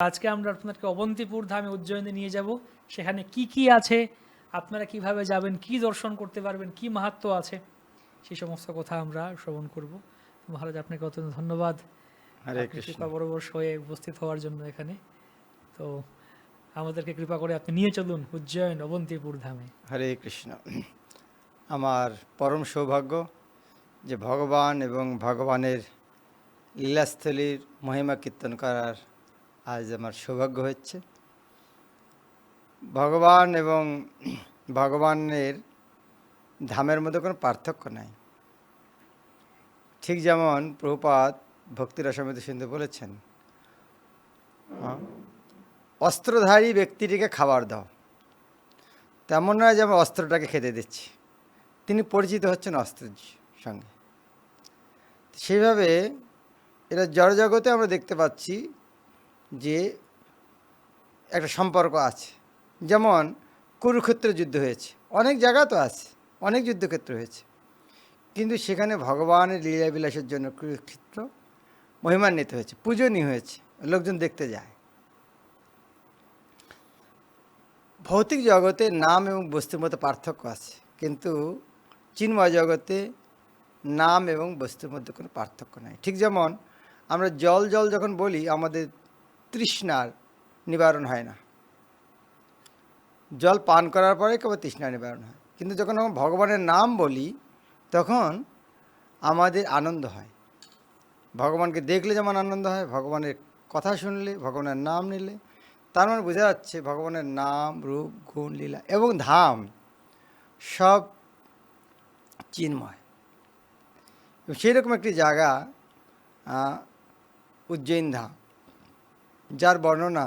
আজকে আমরা আপনাদেরকে অবন্তিপুর ধামে উজ্জয়িনী নিয়ে যাব। সেখানে কি কি আছে আপনারা কীভাবে যাবেন কি দর্শন করতে পারবেন কি মাহাত্ম আছে সেই সমস্ত কথা আমরা শ্রবণ করব। মহারাজ আপনাকে অত্যন্ত ধন্যবাদ। কৃপা পরবশ হয়ে উপস্থিত হওয়ার জন্য এখানে। তো আমাদেরকে কৃপা করে আপনি নিয়ে চলুন উজ্জয়ন অবন্তিপুর ধামে। হরে কৃষ্ণ। আমার পরম সৌভাগ্য যে ভগবান এবং ভগবানের লীলাস্থলীর মহিমা কীর্তন করার আজ আমার সৌভাগ্য হচ্ছে। ভগবান এবং ভগবানের ধামের মধ্যে কোনো পার্থক্য নাই। ঠিক যেমন প্রভুপাত ভক্তি রসমৃত সিন্ধু বলেছেন অস্ত্রধারী ব্যক্তিটিকে খাবার দাও। তেমন নয় যে আমি অস্ত্রটাকে খেতে দিচ্ছি। তিনি পরিচিত হচ্ছেন অস্ত্রের সঙ্গে। সেইভাবে এটা জড়জগতে আমরা দেখতে পাচ্ছি যে একটা সম্পর্ক আছে। যেমন কুরুক্ষেত্র যুদ্ধ হয়েছে। অনেক জায়গা তো আছে, অনেক যুদ্ধক্ষেত্র হয়েছে। কিন্তু সেখানে ভগবানের লীলাবিলাসের জন্য কুরুক্ষেত্র মহিমান্বিত হয়েছে, পূজনীয় হয়েছে, লোকজন দেখতে যায়। ভৌতিক জগতে নাম এবং বস্তুর মধ্যে পার্থক্য আছে, কিন্তু চিন্ময় জগতে নাম এবং বস্তুর মধ্যে কোনো পার্থক্য নাই। ঠিক যেমন আমরা জল জল যখন বলি, আমাদের তৃষ্ণার নিবারণ হয় না। জল পান করার পরে কেবল তৃষ্ণা নিবারণ হয়। কিন্তু যখন আমরা ভগবানের নাম বলি তখন আমাদের আনন্দ হয়। ভগবানকে দেখলে যেমন আনন্দ হয় ভগবানের কথা শুনলে ভগবানের নাম নিলে। তার মানে বোঝা যাচ্ছে ভগবানের নাম রূপ গুণ লীলা এবং ধাম সব চিন্ময়। সেই রকম একটি জায়গা আহ, উজ্জয়িন ধাম। যার বর্ণনা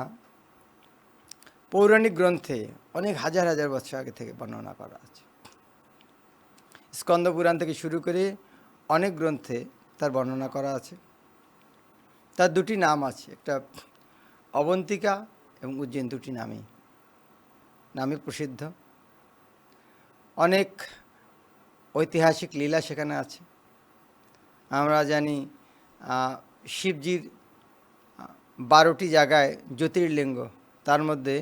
পৌরাণিক গ্রন্থে অনেক হাজার হাজার বছর আগে থেকে বর্ণনা করা আছে। স্কন্দ পুরাণ থেকে শুরু করে অনেক গ্রন্থে তার বর্ণনা করা আছে। তার দুটি নাম আছে, একটা অবন্তিকা এবং উজ্জয়ন দুটি নামই নামে প্রসিদ্ধ। অনেক ঐতিহাসিক লীলা সেখানে আছে। আমরা জানি শিবজির বারোটি জায়গায় জ্যোতির্লিঙ্গ তার মধ্যে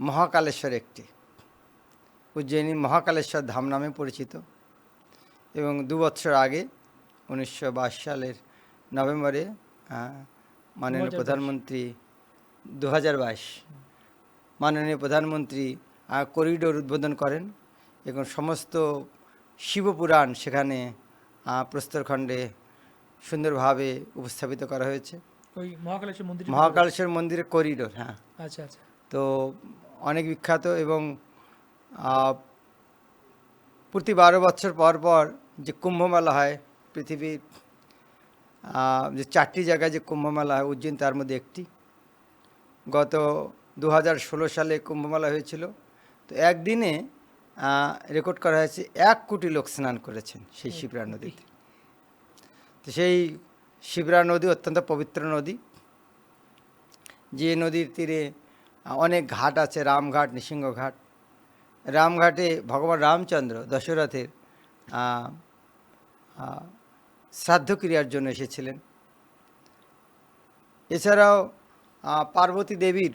মহাকালেশ্বর একটি। উজ্জয়িনী মহাকালেশ্বর ধাম নামে পরিচিত। এবং দু বছর আগে উনিশশো বাইশ সালের নভেম্বরে মাননীয় প্রধানমন্ত্রী দু হাজার বাইশ মাননীয় প্রধানমন্ত্রী করিডোর উদ্বোধন করেন। এবং সমস্ত শিবপুরাণ সেখানে প্রস্তরখণ্ডে সুন্দরভাবে উপস্থাপিত করা হয়েছে। ওই মহাকালেশ্বর মন্দির মহাকালেশ্বর মন্দিরের করিডোর হ্যাঁ। আচ্ছা আচ্ছা। তো অনেক বিখ্যাত এবং প্রতি বারো বছর পর পর যে কুম্ভমেলা হয় পৃথিবীর যে চারটি জায়গায় যে কুম্ভমেলা হয় উজ্জয়ন তার মধ্যে একটি। গত দু হাজার ষোলো সালে কুম্ভমেলা হয়েছিল। তো একদিনে রেকর্ড করা হয়েছে এক কোটি লোক স্নান করেছেন সেই শিবরা নদীতে। তো সেই শিবরা নদী অত্যন্ত পবিত্র নদী। যে নদীর তীরে অনেক ঘাট আছে রামঘাট নৃসিংহ ঘাট। রামঘাটে ভগবান রামচন্দ্র দশরথের আহ, আহ, শ্রাদ্ধ ক্রিয়ার জন্য এসেছিলেন। এছাড়াও পার্বতী দেবীর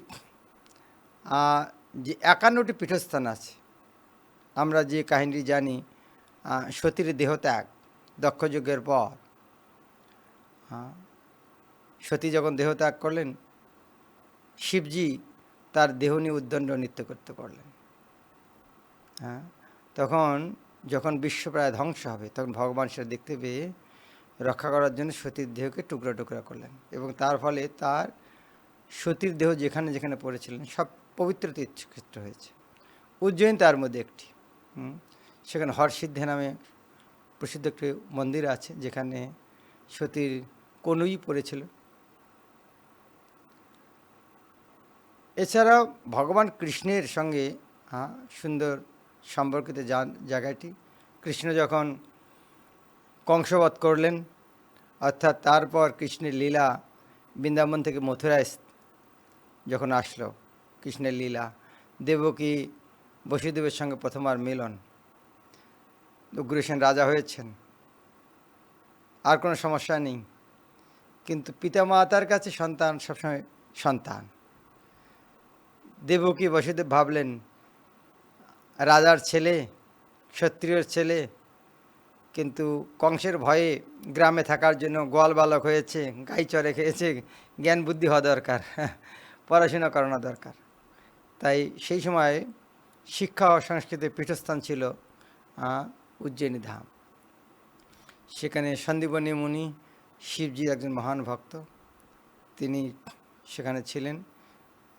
যে একান্নটি পীঠস্থান আছে আমরা যে কাহিনী জানি সতীর দেহত্যাগ দক্ষযজ্ঞের পর। আহ, সতী যখন দেহ ত্যাগ করলেন শিবজি তার দেহ নিয়ে উদ্দণ্ড নৃত্য করতে পারলেন হ্যাঁ তখন যখন বিশ্ব প্রায় ধ্বংস হবে তখন ভগবান সেটা দেখতে পেয়ে রক্ষা করার জন্য সতীর দেহকে টুকরা টুকরা করলেন এবং তার ফলে তার সতীর দেহ যেখানে যেখানে পড়েছিলেন সব পবিত্র তীর্থক্ষেত্র হয়েছে উজ্জয়িন তার মধ্যে একটি। সেখানে হরসিদ্ধে নামে প্রসিদ্ধ একটি মন্দির আছে যেখানে সতীর কনুই পড়েছিল। এছাড়াও ভগবান কৃষ্ণের সঙ্গে সুন্দর সম্পর্কিত জায়গাটি। কৃষ্ণ যখন কংসবধ করলেন, অর্থাৎ তারপর কৃষ্ণের লীলা বৃন্দাবন থেকে মথুরায় যখন আসলো কৃষ্ণের লীলা, দেবকী বসুদেবের সঙ্গে প্রথমবার মিলন। উগ্রসেন রাজা হয়েছেন। আর কোনো সমস্যা নেই। কিন্তু পিতামাতার কাছে সন্তান সবসময় সন্তান। দেবকী বসুদেব ভাবলেন, রাজার ছেলে, ক্ষত্রিয়র ছেলে, কিন্তু কংসের ভয়ে গ্রামে থাকার জন্য গোয়াল বালক হয়েছে গাই চরে খেয়েছে জ্ঞান বুদ্ধি হওয়া দরকার, পড়াশোনা করানো দরকার। তাই সেই সময় শিক্ষা ও সংস্কৃতির পীঠস্থান ছিল উজ্জয়িনী ধাম। সেখানে সন্দীপনী মুনি শিবজির একজন মহান ভক্ত। তিনি সেখানে ছিলেন।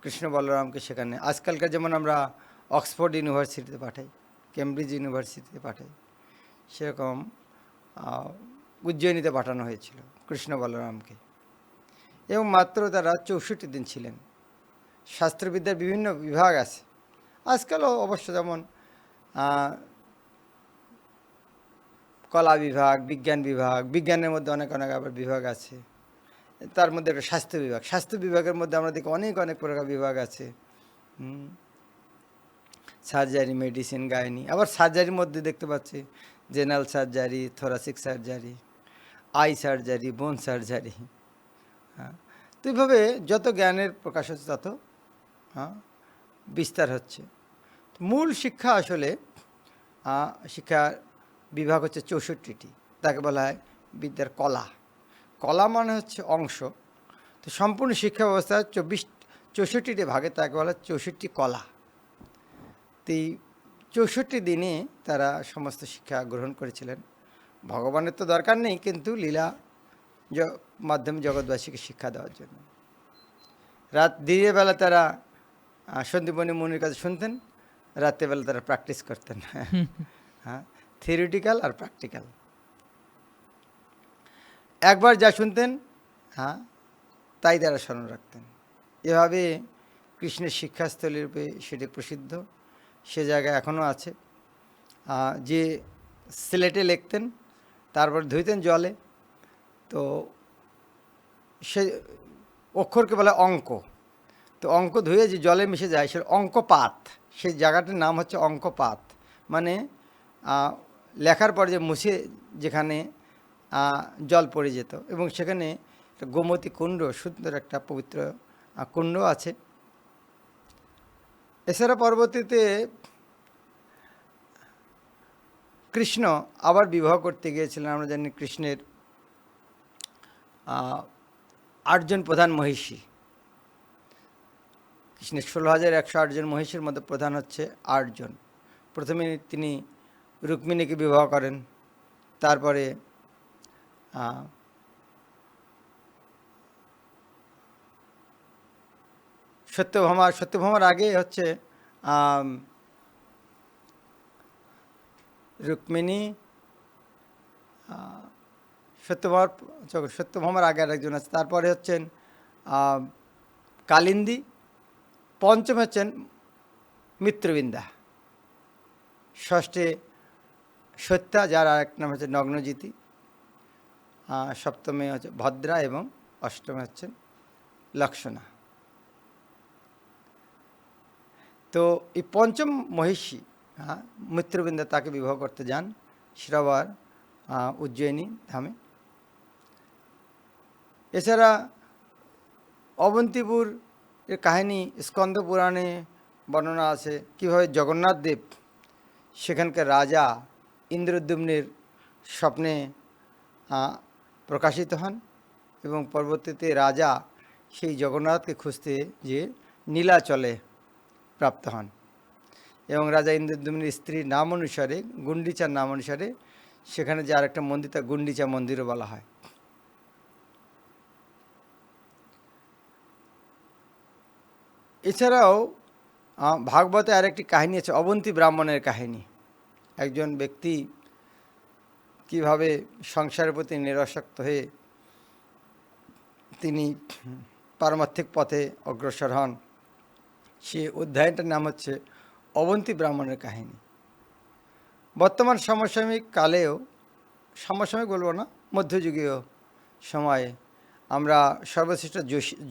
কৃষ্ণ বলরামকে সেখানে, আজকালকার যেমন আমরা অক্সফোর্ড ইউনিভার্সিটিতে পাঠাই, কেমব্রিজ ইউনিভার্সিটিতে পাঠাই, সেরকম উজ্জয়িনীতে পাঠানো হয়েছিল কৃষ্ণ বলরামকে। এবং মাত্র তারা চৌষট্টি দিন ছিলেন। শাস্ত্রবিদ্যার বিভিন্ন বিভাগ আছে। আজকালও অবশ্য যেমন কলা বিভাগ, বিজ্ঞান বিভাগ, বিজ্ঞানের মধ্যে অনেক অনেক আবার বিভাগ আছে। তার মধ্যে একটা স্বাস্থ্য বিভাগ। স্বাস্থ্য বিভাগের মধ্যে আমরা দেখি অনেক অনেক প্রকার বিভাগ আছে। Surgery, medicine, gynae. আবার সার্জারির মধ্যে দেখতে পাচ্ছি general surgery, thoracic surgery, eye surgery, bone surgery. হ্যাঁ। তো এইভাবে যত জ্ঞানের প্রকাশ হচ্ছে তত হ্যাঁ বিস্তার হচ্ছে। মূল শিক্ষা আসলে শিক্ষার বিভাগ হচ্ছে চৌষট্টিটি তাকে বলা হয় বিদ্যার কলা। কলা মানে হচ্ছে অংশ। তো সম্পূর্ণ শিক্ষা ব্যবস্থা চব্বিশ চৌষট্টিটি ভাগে তাকে বলা হয় চৌষট্টি কলা। তো এই চৌষট্টি দিনে তারা সমস্ত শিক্ষা গ্রহণ করেছিলেন। ভগবানের তো দরকার নেই কিন্তু লীলা জ- মাধ্যমে জগৎবাসীকে শিক্ষা দেওয়ার জন্য। রাত দিনের বেলা তারা সন্দীপনী মুনির কাছে শুনতেন রাত্রেবেলা তারা প্র্যাকটিস করতেন। হ্যাঁ। থিওরিটিক্যাল আর প্র্যাকটিক্যাল একবার যা শুনতেন হ্যাঁ তাই তারা স্মরণ রাখতেন। এভাবে কৃষ্ণের শিক্ষাস্থলী রূপে সেটি প্রসিদ্ধ, সে জায়গা এখনও আছে। যে সিলেটে লিখতেন, তারপর ধুইতেন জলে, তো সে অক্ষরকে বলে অঙ্ক। তো অঙ্ক ধুয়ে যে জলে মিশে যায় সে অঙ্কপাত সেই জায়গাটার নাম হচ্ছে অঙ্কপাত। মানে লেখার পর যে মুছে যেখানে জল পড়ে যেত এবং সেখানে গোমতী কুণ্ড, সুন্দর একটা পবিত্র কুণ্ড আছে। এছাড়া পরবর্তীতে কৃষ্ণ আবার বিবাহ করতে গিয়েছিলেন, আমরা জানি কৃষ্ণের আটজন প্রধান মহিষী। কৃষ্ণের ষোলো হাজার একশো আটজন মহিষীর মধ্যে প্রধান হচ্ছে আটজন। প্রথমে তিনি রুক্মিণীকে বিবাহ করেন। তারপরে আহ, সত্যভামা সত্যভামার আগে হচ্ছে রুক্মিণী সত্যভামার সত্যভামার আগে আর একজন আছে। তারপরে হচ্ছেন কালিন্দী পঞ্চম হচ্ছেন মিত্রবিন্দা। ষষ্ঠে সত্যা, যার আর এক নাম হচ্ছে নগ্নজিতি সপ্তমে হচ্ছে ভদ্রা এবং অষ্টমে হচ্ছেন লক্ষণা। তো এই পঞ্চম মহিষী হ্যাঁ মিত্রবৃন্দা তাকে বিবাহ করতে যান শ্রাবার উজ্জয়িনী ধামে। এছাড়া অবন্তিপুর এর কাহিনী স্কন্দ পুরাণে বর্ণনা আছে, কীভাবে জগন্নাথ দেব সেখানকার রাজা ইন্দ্রদ্যুম্নের স্বপ্নে প্রকাশিত হন এবং পরবর্তীতে রাজা সেই জগন্নাথকে খুঁজতে যে নীলাচলে প্রাপ্ত হন এবং রাজা ইন্দ্রদ্যুম্নের স্ত্রীর নাম অনুসারে গুন্ডিচার নাম অনুসারে সেখানে যে আরেকটা মন্দির, তা গুন্ডিচা মন্দিরও বলা হয়। এছাড়াও ভাগবতে আরেকটি কাহিনী আছে, অবন্তী ব্রাহ্মণের কাহিনী। একজন ব্যক্তি কীভাবে সংসারের প্রতি নিরাসক্ত হয়ে তিনি পারমার্থিক পথে অগ্রসর হন, সে অধ্যায়টার নাম হচ্ছে অবন্তী ব্রাহ্মণের কাহিনী। বর্তমান সমসাময়িক কালেও, সমসাময়িক বলব না, মধ্যযুগীয় সময়ে আমরা সর্বশ্রেষ্ঠ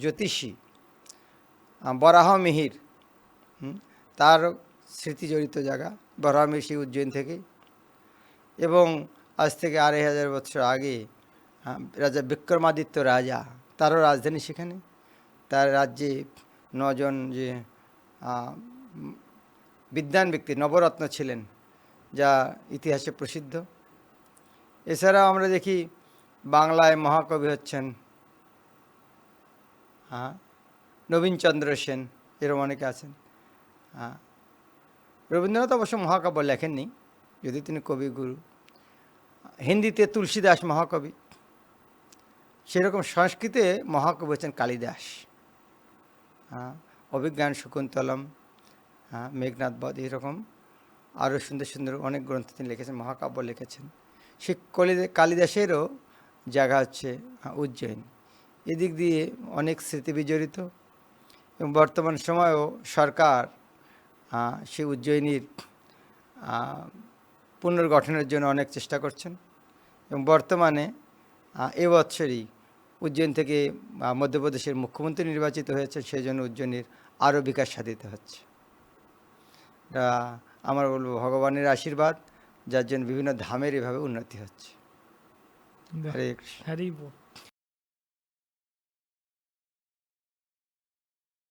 জ্যোতিষী বরাহ মিহির তার স্মৃতি জড়িত জায়গা। বরাহ উজ্জয়ন থেকে। এবং আজ থেকে আড়াই হাজার বছর আগে রাজা বিক্রমাদিত্য রাজা, তারও রাজধানী সেখানে। তার রাজ্যে নজন যে বিদ্যান ব্যক্তি, নবরত্ন ছিলেন, যা ইতিহাসে প্রসিদ্ধ। এছাড়াও আমরা দেখি বাংলায় মহাকবি হচ্ছেন হ্যাঁ নবীনচন্দ্র সেন এরম অনেকে আছেন। হ্যাঁ রবীন্দ্রনাথ অবশ্য মহাকাব্য লেখেননি যদি তিনি কবিগুরু হিন্দিতে তুলসীদাস মহাকবি। সেরকম সংস্কৃতে মহাকবি হচ্ছেন কালিদাস। হ্যাঁ অভিজ্ঞান শকুন্তলম হ্যাঁ মেঘনাথ বধ এরকম আরও সুন্দর সুন্দর অনেক গ্রন্থ তিনি লিখেছেন মহাকাব্য লিখেছেন। সে কলি- কালিদাসেরও জায়গা হচ্ছে আহ, উজ্জয়িন। এদিক দিয়ে অনেক স্মৃতি বিজড়িত এবং বর্তমান সময়েও সরকার সেই উজ্জয়িনীর পুনর্গঠনের জন্য অনেক চেষ্টা করছেন এবং বর্তমানে এ বৎসরই উজ্জয়িন থেকে মধ্যপ্রদেশের মুখ্যমন্ত্রী নির্বাচিত হয়েছে সেই জন্য উজ্জয়িনীর আরও বিকাশ সাধিত হচ্ছে। আমার বলব ভগবানের আশীর্বাদ যার জন্য বিভিন্ন ধামের এভাবে উন্নতি হচ্ছে। হরে কৃষ্ণ।